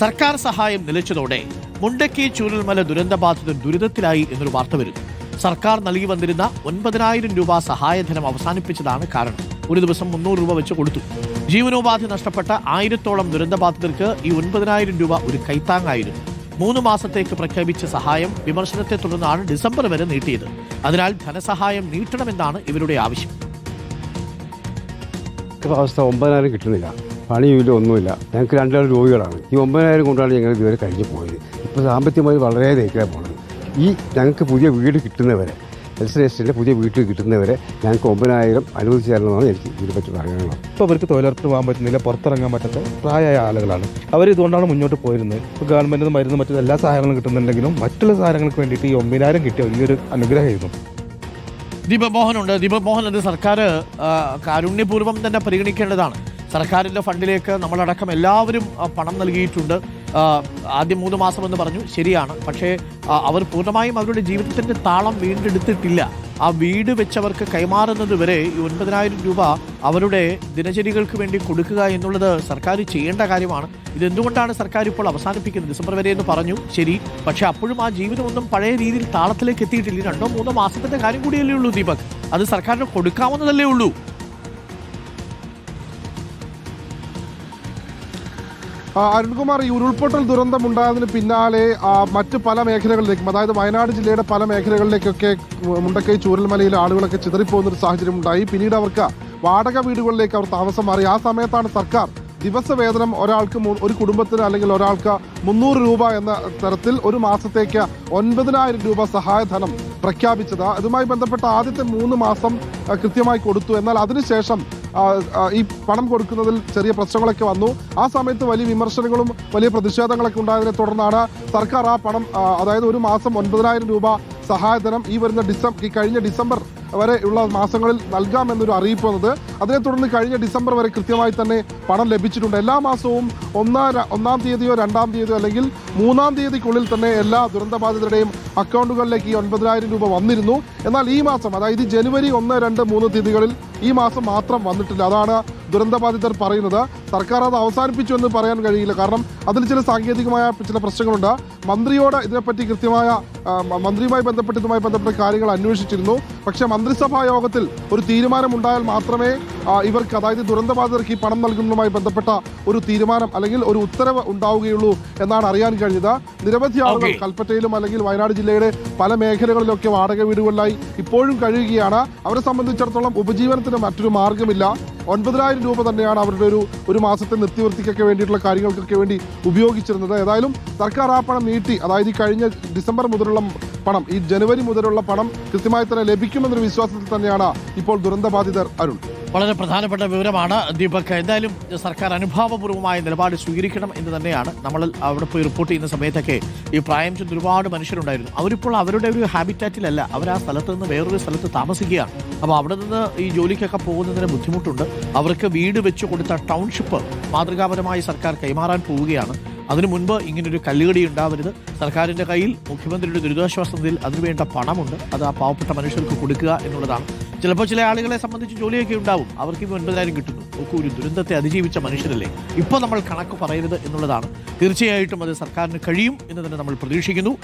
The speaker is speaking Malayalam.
സർക്കാർ സഹായം നിലച്ചതോടെ മുണ്ടക്കി ചൂരൽമല ദുരന്തബാധിതർ ദുരിതത്തിലായി എന്നൊരു വാർത്ത വരുന്നു. സർക്കാർ നൽകി വന്നിരുന്ന ഒൻപതിനായിരം രൂപ സഹായധനം അവസാനിപ്പിച്ചതാണ് കാരണം. ഒരു ദിവസം മുന്നൂറ് രൂപ വെച്ച് കൊടുത്തു. ജീവനോപാധി നഷ്ടപ്പെട്ട ആയിരത്തോളം ദുരന്തബാധിതർക്ക് ഈ ഒൻപതിനായിരം രൂപ ഒരു കൈത്താങ്ങായിരുന്നു. മൂന്ന് മാസത്തേക്ക് പ്രഖ്യാപിച്ച സഹായം വിമർശനത്തെ തുടർന്നാണ് ഡിസംബർ വരെ നീട്ടിയത്. അതിനാൽ ധനസഹായം നീട്ടണമെന്നാണ് ഇവരുടെ ആവശ്യം. അവസ്ഥ ഒമ്പതിനായിരം കിട്ടുന്നില്ല. പണിയുമില്ല ഒന്നുമില്ല. ഞങ്ങൾക്ക് രണ്ടാൾ രോഗികളാണ്. ഈ ഒമ്പതിനായിരം കൊണ്ടാണ് ഞങ്ങൾ ഇതുവരെ കഴിഞ്ഞു പോയത്. ഇപ്പോൾ സാമ്പത്തികമായി വളരെ തേക്കാൻ പോകുന്നത് ഈ ഞങ്ങൾക്ക് പുതിയ വീട് കിട്ടുന്നവരെ എസ് എസ്റ്റിന്റെ പുതിയ വീട്ടിൽ കിട്ടുന്നവരെ ഞങ്ങൾക്ക് ഒമ്പതിനായിരം അനുവദിച്ചു തരണമെന്നാണ് എനിക്ക് ഇതിനെപ്പറ്റി പറയാനുള്ളത്. ഇപ്പോൾ അവർക്ക് തൊഴിലുറപ്പ് പോകാൻ പറ്റുന്നില്ല പുറത്തിറങ്ങാൻ പറ്റാത്ത പ്രായമായ ആളുകളാണ്. അവർ ഇതുകൊണ്ടാണ് മുന്നോട്ട് പോയിരുന്നത്. ഇപ്പോൾ ഗവൺമെന്റ് മരുന്ന് മറ്റു എല്ലാ സഹായങ്ങളും കിട്ടുന്നുണ്ടെങ്കിലും മറ്റുള്ള സഹായങ്ങൾക്ക് വേണ്ടിയിട്ട് ഈ ഒമ്പതിനായിരം കിട്ടിയ വലിയൊരു അനുഗ്രഹമായിരുന്നു. ദീപമോഹനുണ്ട്. ദീപമോഹൻ അത് സർക്കാർ കാരുണ്യപൂർവം തന്നെ പരിഗണിക്കേണ്ടതാണ്. സർക്കാരിന്റെ ഫണ്ടിലേക്ക് നമ്മളടക്കം എല്ലാവരും പണം നൽകിയിട്ടുണ്ട്. ആദ്യം മൂന്ന് മാസം എന്ന് പറഞ്ഞു ശരിയാണ്. പക്ഷേ അവർ പൂർണമായും അവരുടെ ജീവിതത്തിന്റെ താളം വീണ്ടെടുത്തിട്ടില്ല. ആ വീട് വെച്ചവർക്ക് കൈമാറുന്നത് വരെ ഈ ഒൻപതിനായിരം രൂപ അവരുടെ ദിനചര്യകൾക്ക് വേണ്ടി കൊടുക്കുക എന്നുള്ളത് സർക്കാർ ചെയ്യേണ്ട കാര്യമാണ്. ഇതെന്തുകൊണ്ടാണ് സർക്കാർ ഇപ്പോൾ അവസാനിപ്പിക്കുന്നത്? ഡിസംബർ വരെ എന്ന് പറഞ്ഞു ശരി. പക്ഷേ അപ്പോഴും ആ ജീവിതമൊന്നും പഴയ രീതിയിൽ താളത്തിലേക്ക് എത്തിയിട്ടില്ല. രണ്ടോ മൂന്നോ മാസത്തിന്റെ കാര്യം കൂടിയല്ലേ ഉള്ളൂ ദീപക്. അത് സർക്കാരിന് കൊടുക്കാവുന്നതല്ലേ ഉള്ളൂ. അരുൺകുമാർ ഈ ഉരുൾപൊട്ടൽ ദുരന്തമുണ്ടായതിന് പിന്നാലെ മറ്റ് പല മേഖലകളിലേക്കും അതായത് വയനാട് ജില്ലയുടെ പല മേഖലകളിലേക്കൊക്കെ മുണ്ടക്കൈ ചൂരൽമലയിലെ ആളുകളൊക്കെ ചിതറിപ്പോകുന്ന ഒരു സാഹചര്യം ഉണ്ടായി പിന്നീട് അവർക്ക് വാടക വീടുകളിലേക്ക് അവർ താമസം മാറി. ആ സമയത്താണ് സർക്കാർ ദിവസവേതനം ഒരാൾക്ക് ഒരു കുടുംബത്തിന് അല്ലെങ്കിൽ ഒരാൾക്ക് മുന്നൂറ് രൂപ എന്ന തരത്തിൽ ഒരു മാസത്തേക്ക് ഒൻപതിനായിരം രൂപ സഹായധനം പ്രഖ്യാപിച്ചത്. അതുമായി ബന്ധപ്പെട്ട ആദ്യത്തെ മൂന്ന് മാസം കൃത്യമായി കൊടുത്തു. എന്നാൽ അതിനുശേഷം ഈ പണം കൊടുക്കുന്നതിൽ ചെറിയ പ്രശ്നങ്ങളൊക്കെ വന്നു. ആ സമയത്ത് വലിയ വിമർശനങ്ങളും വലിയ പ്രതിഷേധങ്ങളൊക്കെ ഉണ്ടായതിനെ തുടർന്നാണ് സർക്കാർ ആ പണം അതായത് ഒരു മാസം ഒൻപതിനായിരം രൂപ സഹായധനം ഈ വരുന്ന ഡിസംബർ ഈ കഴിഞ്ഞ ഡിസംബർ വരെ ഉള്ള മാസങ്ങളിൽ നൽകാമെന്നൊരു അറിയിപ്പ് വന്നത്. അതിനെ തുടർന്ന് കഴിഞ്ഞ ഡിസംബർ വരെ കൃത്യമായി തന്നെ പണം ലഭിച്ചിട്ടുണ്ട്. എല്ലാ മാസവും ഒന്നാം ഒന്നാം തീയതിയോ രണ്ടാം തീയതിയോ അല്ലെങ്കിൽ മൂന്നാം തീയതിക്കുള്ളിൽ തന്നെ എല്ലാ ദുരന്തബാധിതരുടെയും അക്കൗണ്ടുകളിലേക്ക് ഈ ഒൻപതിനായിരം രൂപ വന്നിരുന്നു. എന്നാൽ ഈ മാസം അതായത് ജനുവരി ഒന്ന് രണ്ട് മൂന്ന് തീയതികളിൽ ഈ മാസം മാത്രം വന്നിട്ടില്ല. അതാണ് ദുരന്തബാധിതർ പറയുന്നത്. സർക്കാർ അത് അവസാനിപ്പിച്ചു എന്ന് പറയാൻ കഴിയില്ല. കാരണം അതിൽ ചില സാങ്കേതികമായ ചില പ്രശ്നങ്ങളുണ്ട്. മന്ത്രിയോട് ഇതിനെപ്പറ്റി കൃത്യമായ മന്ത്രിയുമായി ബന്ധപ്പെട്ട് ഇതുമായി ബന്ധപ്പെട്ട കാര്യങ്ങൾ അന്വേഷിച്ചിരുന്നു. പക്ഷേ മന്ത്രിസഭാ യോഗത്തിൽ ഒരു തീരുമാനമുണ്ടായാൽ മാത്രമേ ഇവർക്ക് അതായത് ദുരന്തബാധിതർക്ക് ഈ പണം നൽകുന്നതുമായി ബന്ധപ്പെട്ട ഒരു തീരുമാനം അല്ലെങ്കിൽ ഒരു ഉത്തരവ് ഉണ്ടാവുകയുള്ളൂ എന്നാണ് അറിയാൻ കഴിഞ്ഞത്. നിരവധി ആളുകൾ. കൽപ്പറ്റയിലും അല്ലെങ്കിൽ വയനാട് ജില്ലയുടെ പല മേഖലകളിലൊക്കെ വാടക വീടുകളിലായി ഇപ്പോഴും കഴിയുകയാണ്. അവരെ സംബന്ധിച്ചിടത്തോളം ഉപജീവനത്തിന് മറ്റൊരു മാർഗമില്ല ഒൻപതിനായിരം രൂപ തന്നെയാണ് അവരുടെ ഒരു ഒരു മാസത്തെ നിർത്തിവൃത്തിക്കൊക്കെ വേണ്ടിയിട്ടുള്ള കാര്യങ്ങൾക്കൊക്കെ വേണ്ടി ഉപയോഗിച്ചിരുന്നത്. ഏതായാലും സർക്കാർ ആ പണം നീട്ടി അതായത് ഈ കഴിഞ്ഞ ഡിസംബർ മുതലുള്ള പണം ഈ ജനുവരി മുതലുള്ള പണം കൃത്യമായി തന്നെ ലഭിക്കുമെന്നൊരു വിശ്വാസത്തിൽ തന്നെയാണ് ഇപ്പോൾ ദുരന്തബാധിതർ അരുൺ വളരെ പ്രധാനപ്പെട്ട വിവരമാണ് ദീപക്. എന്തായാലും സർക്കാർ അനുഭാവപൂർവമായ നിലപാട് സ്വീകരിക്കണം എന്ന് തന്നെയാണ് നമ്മൾ അവിടെ പോയി റിപ്പോർട്ട് ചെയ്യുന്ന സമയത്തൊക്കെ ഈ പ്രായം ചെന്ന് ഒരുപാട് മനുഷ്യരുണ്ടായിരുന്നു. അവരിപ്പോൾ അവരുടെ ഒരു ഹാബിറ്റാറ്റിലല്ല അവർ ആ സ്ഥലത്ത് നിന്ന് വേറൊരു സ്ഥലത്ത് താമസിക്കുകയാണ്. അപ്പോൾ അവിടെ നിന്ന് ഈ ജോലിക്കൊക്കെ പോകുന്നതിന് ബുദ്ധിമുട്ടുണ്ട്. അവർക്ക് വീട് വെച്ച് കൊടുത്ത ടൗൺഷിപ്പ് മാതൃകാപരമായി സർക്കാർ കൈമാറാൻ പോവുകയാണ്. അതിനു മുൻപ് ഇങ്ങനൊരു കല്ലുകടി ഉണ്ടാവരുത്. സർക്കാരിന്റെ കയ്യിൽ മുഖ്യമന്ത്രിയുടെ ദുരിതാശ്വാസ നിധിയിൽ അതിനുവേണ്ട പണമുണ്ട്. അത് ആ പാവപ്പെട്ട മനുഷ്യർക്ക് കൊടുക്കുക എന്നുള്ളതാണ്. ചിലപ്പോൾ ചില ആളുകളെ സംബന്ധിച്ച് ജോലിയൊക്കെ ഉണ്ടാവും. അവർക്ക് ഇപ്പോൾ ഒൻപതിനായിരം കിട്ടുന്നു? ഒക്കെ ഒരു ദുരന്തത്തെ അതിജീവിച്ച മനുഷ്യരല്ലേ? ഇപ്പോൾ നമ്മൾ കണക്ക് പറയരുത് എന്നുള്ളതാണ്. തീർച്ചയായിട്ടും അത് സർക്കാരിന് കഴിയും എന്ന് തന്നെ നമ്മൾ പ്രതീക്ഷിക്കുന്നു.